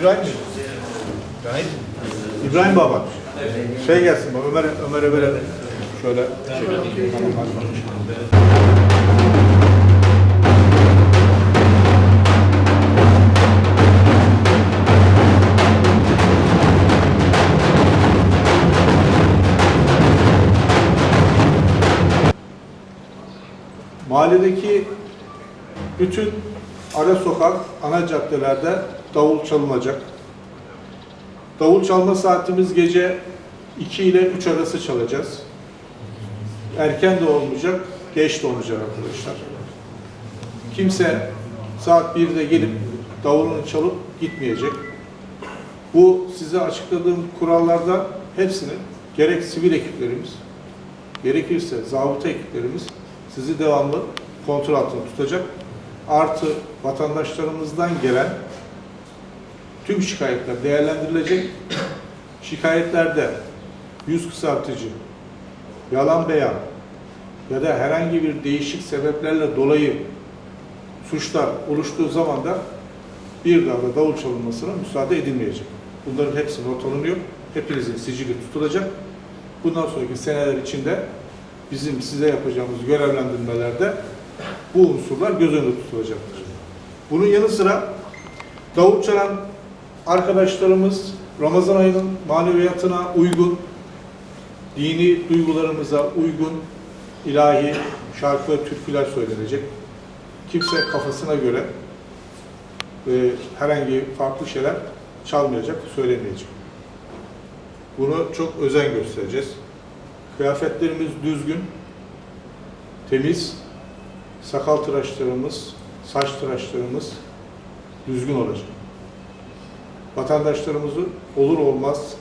İbrahim mi? İbrahim. İbrahim Baba. Şey gelsin bak Ömer Ömer'e verelim. Şöyle. Hadi. Mahalledeki bütün ara sokak, ana caddelerde davul çalınacak. Davul çalma saatimiz gece 2 ile 3 arası çalacağız. Erken de olmayacak, geç de olmayacak arkadaşlar. Kimse saat 1'de gelip davulunu çalıp gitmeyecek. Bu size açıkladığım kurallardan hepsini gerek sivil ekiplerimiz, gerekirse zabıta ekiplerimiz sizi devamlı kontrol altında tutacak. Artı vatandaşlarımızdan gelen tüm şikayetler değerlendirilecek. Şikayetlerde yüz kısaltıcı, yalan beyan ya da herhangi bir değişik sebeplerle dolayı suçlar oluştuğu zaman da bir daha da davul çalınmasına müsaade edilmeyecek. Bunların hepsi not alınıyor. Hepinizin sicili tutulacak. Bundan sonraki seneler içinde bizim size yapacağımız görevlendirmelerde bu unsurlar göz önünde tutulacaktır. Bunun yanı sıra davul çalan arkadaşlarımız Ramazan ayının maneviyatına uygun, dini duygularımıza uygun ilahi şarkı ve türküler söylenecek. Kimse kafasına göre e, herhangi farklı şeyler çalmayacak, söylemeyecek. Bunu çok özen göstereceğiz. Kıyafetlerimiz düzgün, temiz, sakal tıraşlarımız, saç tıraşlarımız düzgün olacak. Vatandaşlarımızı olur olmaz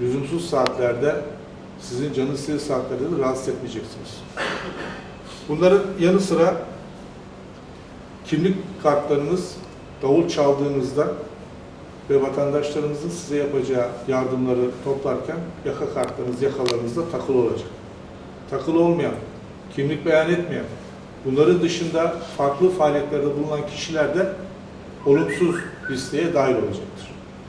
lüzumsuz saatlerde sizin canınız sıkı saatlerde de rahatsız etmeyeceksiniz. Bunların yanı sıra kimlik kartlarınız davul çaldığınızda ve vatandaşlarımızın size yapacağı yardımları toplarken yaka kartlarınız yakalarınızda takılı olacak. Takılı olmayan, kimlik beyan etmeyen, bunların dışında farklı faaliyetlerde bulunan kişiler de olumsuz listeye dahil olacaktır.